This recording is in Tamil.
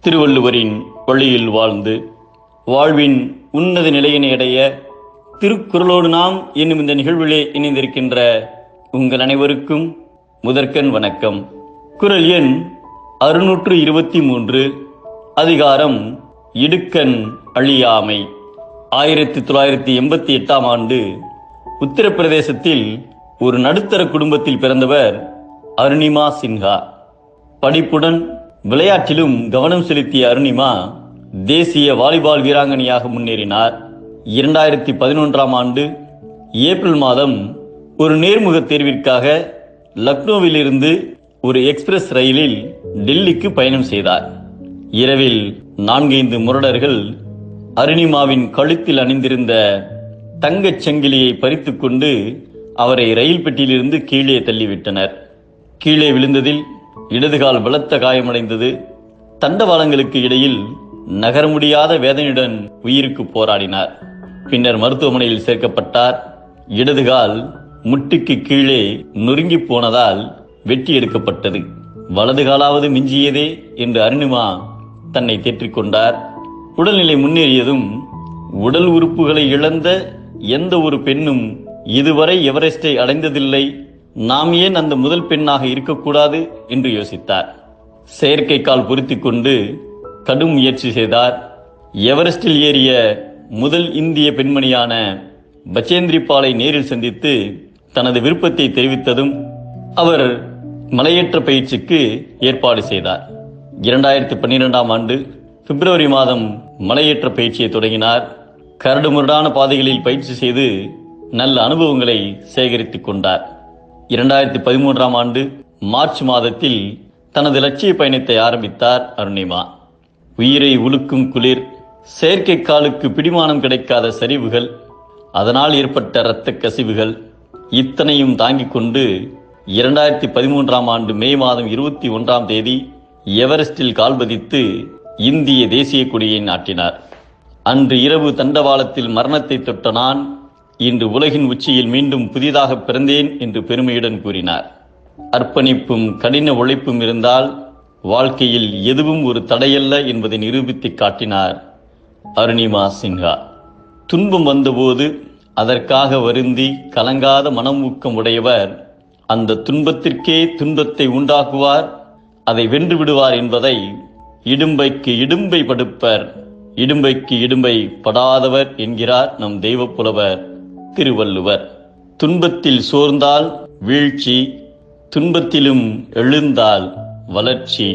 திருவள்ளுவரின் வழியில் வாழ்ந்து வாழ்வின் உன்னத நிலையினை அடைய திருக்குறளோடு நாம் என்னும் இந்த நிகழ்விலே இணைந்திருக்கின்ற உங்கள் அனைவருக்கும் முதற்கண் வணக்கம். குரல் எண் அறுநூற்று இருபத்தி மூன்று அதிகாரம் இடுக்கண் அழியாமை. ஆயிரத்தி தொள்ளாயிரத்தி எண்பத்தி எட்டாம் ஆண்டு உத்தரப்பிரதேசத்தில் ஒரு நடுத்தர குடும்பத்தில் பிறந்தவர் அருணிமா சின்ஹா. படிப்புடன் விளையாட்டிலும் கவனம் செலுத்திய அருணிமா தேசிய வாலிபால் வீராங்கனையாக முன்னேறினார். இரண்டாயிரத்தி பதினொன்றாம் ஆண்டு ஏப்ரல் மாதம் ஒரு நேர்முக தேர்விற்காக லக்னோவிலிருந்து ஒரு எக்ஸ்பிரஸ் ரயிலில் டெல்லிக்கு பயணம் செய்தார். இரவில் நான்கைந்து முரடர்கள் அருணிமாவின் கழுத்தில் அணிந்திருந்த தங்கச் சங்கிலியை பறித்துக்கொண்டு அவரை ரயில் பெட்டியிலிருந்து கீழே தள்ளிவிட்டனர். கீழே விழுந்ததில் இடதுகால் பலத்த காயமடைந்தது. தண்டவாளங்களுக்கு இடையில் நகர முடியாத வேதனையுடன் உயிருக்கு போராடினார். பின்னர் மருத்துவமனையில் சேர்க்கப்பட்டார். இடதுகால் முட்டுக்கு கீழே நொறுங்கி போனதால் வெட்டி எடுக்கப்பட்டது. வலது காலாவது மிஞ்சியதே என்று அருணிமா தன்னை தேற்றிக் கொண்டார். உடல்நிலை முன்னேறியதும் உடல் உறுப்புகளை இழந்த எந்த ஒரு பெண்ணும் இதுவரை எவரெஸ்டை அடைந்ததில்லை நாம் ஏன் அந்த முதல் பெண்ணாக இருக்கக்கூடாது? என்று யோசித்தார். செயற்கை கால் பொருத்திக் கொண்டு கடும் முயற்சி செய்தார். எவரெஸ்டில் ஏறிய முதல் இந்திய பெண்மணியான பச்சேந்திரி பாலை நேரில் சந்தித்து தனது விருப்பத்தை தெரிவித்ததும் அவர் மலையேற்ற பயிற்சிக்கு ஏற்பாடு செய்தார். இரண்டாயிரத்தி பன்னிரெண்டாம் ஆண்டு பிப்ரவரி மாதம் மலையேற்ற பயிற்சியை தொடங்கினார். கரடுமுரடான பாதைகளில் பயிற்சி செய்து நல்ல அனுபவங்களை சேகரித்துக் கொண்டார். இரண்டாயிரத்தி பதிமூன்றாம் ஆண்டு மார்ச் மாதத்தில் தனது லட்சிய பயணத்தை ஆரம்பித்தார் அருணிமா. உயிரை உலுக்கும் குளிர் செயற்கை காலுக்கு பிடிமானம் கிடைக்காத சரிவுகள் அதனால் ஏற்பட்ட இரத்த கசிவுகள் இத்தனையும் தாங்கிக் கொண்டு இரண்டாயிரத்தி பதிமூன்றாம் ஆண்டு மே மாதம் இருபத்தி ஒன்றாம் தேதி எவரெஸ்டில் கால்பதித்து இந்திய தேசிய கொடியை நாட்டினார். அன்று இரவு தண்டவாளத்தில் மரணத்தை தொட்ட நான் இன்று உலகின் உச்சியில் மீண்டும் புதிதாக பிறந்தேன் என்று பெருமையுடன் கூறினார். அர்ப்பணிப்பும் கடின உழைப்பும் இருந்தால் வாழ்க்கையில் எதுவும் ஒரு தடையல்ல என்பதை நிரூபித்து காட்டினார் அருணிமா சின்ஹா. துன்பம் வந்தபோது அதற்காக வருந்தி கலங்காத மனமூக்கம் உடையவர் அந்த துன்பத்திற்கே துன்பத்தை உண்டாக்குவார் அதை வென்று விடுவார் என்பதை இடும்பைக்கு இடும்பை படுப்பர் இடும்பைக்கு இடும்பை படாதவர் என்கிறார் நம் தெய்வப் புலவர் திருவள்ளுவர். துன்பத்தில் சோர்ந்தால் வீழ்ச்சி துன்பத்திலும் எழுந்தால் வளர்ச்சி.